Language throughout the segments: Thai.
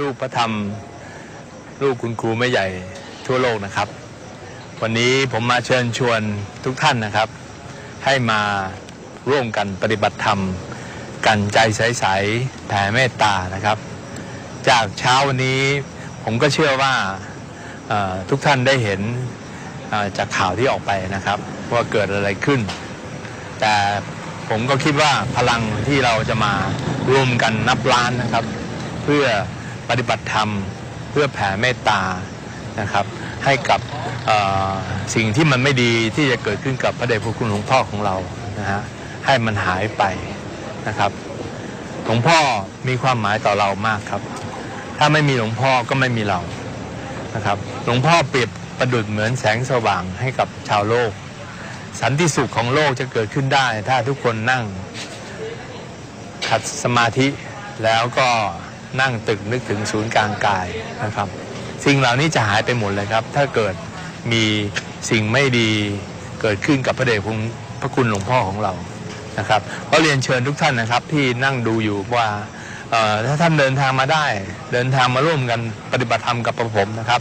ลูกพระธรรม ลูกคุณครูแม่ใหญ่ทั่วโลกนะครับ วันนี้ผมมาเชิญชวนทุกท่านนะครับ ให้มาร่วมกันปฏิบัติธรรม กันใจใสๆแผ่เมตตานะครับ จากเช้าวันนี้ผมก็เชื่อว่าทุกท่านได้เห็นจากข่าวที่ออกไปนะครับ ว่าเกิดอะไรขึ้น แต่ผมก็คิดว่าพลังที่เราจะมารวมกันนับล้านนะครับ เพื่อ ปฏิบัติธรรม เพื่อแผ่เมตตานะครับ ให้กับสิ่งที่มันไม่ดีที่จะเกิดขึ้นกับพระเดชพระคุณหลวงพ่อของเรานะฮะให้มันหายไปนะครับหลวงพ่อมีความหมายต่อเรามากครับ ถ้าไม่มีหลวงพ่อก็ไม่มีเรานะครับหลวงพ่อเปรียบประดุจเหมือนแสงสว่างให้กับชาวโลก สันติสุขของโลกจะเกิดขึ้นได้ ถ้าทุกคนนั่งขัดสมาธิแล้วก็ นั่งตึกนึกถึงศูนย์กลางกายนะครับ สิ่งเหล่านี้จะหายไปหมดเลยครับ ถ้าเกิดมีสิ่งไม่ดีเกิดขึ้นกับพระเดชคุณพระคุณหลวงพ่อของเรานะครับก็เรียนเชิญทุกท่านนะครับที่นั่งดูอยู่ว่าถ้าท่านเดินทางมาได้ เดินทางมาร่วมกันปฏิบัติธรรมกับประผมนะครับ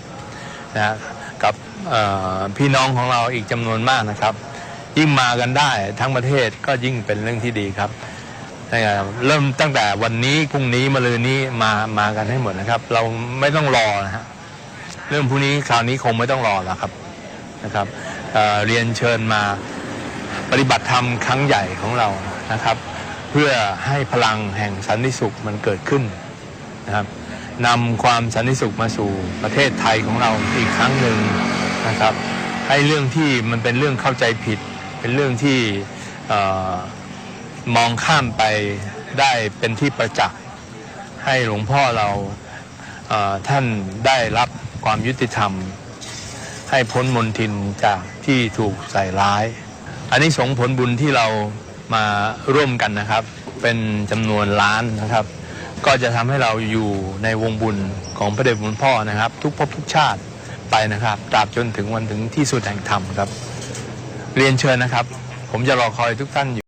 นะกับพี่น้องของเราอีกจำนวนมากนะครับ ยิ่งมากันได้ทั้งประเทศก็ยิ่งเป็นเรื่องที่ดีครับ เริ่มตั้งแต่วันนี้พรุ่งนี้มะรืนนี้มามากันให้หมดนะครับ เราไม่ต้องรอนะฮะเรื่องพรุ่งนี้คราวนี้คงไม่ต้องรอแล้วครับนะครับเเรียนเชิญมาปฏิบัติธรรมครั้งใหญ่ของเรานะครับ เพื่อให้พลังแห่งสันติสุขมันเกิดขึ้นนะครับนำความสันติสุขมาสู่ประเทศไทยของเราอีกครั้งหนึ่งนะครับ ให้เรื่องที่มันเป็นเรื่องเข้าใจผิด เป็นเรื่องที่ มองข้ามไปได้เป็นที่ประจักษ์ให้หลวงพ่อเราท่านได้รับความยุติธรรม ให้พ้นมนทินจากที่ถูกใส่ร้าย อันนี้สงผลบุญที่เรามาร่วมกันนะครับ เป็นจำนวนล้านนะครับ ก็จะทำให้เราอยู่ในวงบุญของพระเดชคุณพ่อนะครับ ทุกภพทุกชาติไปนะครับตราบจนถึงวันถึงที่สุดแห่งธรรมครับ เรียนเชิญนะครับ ผมจะรอคอยทุกท่านอยู่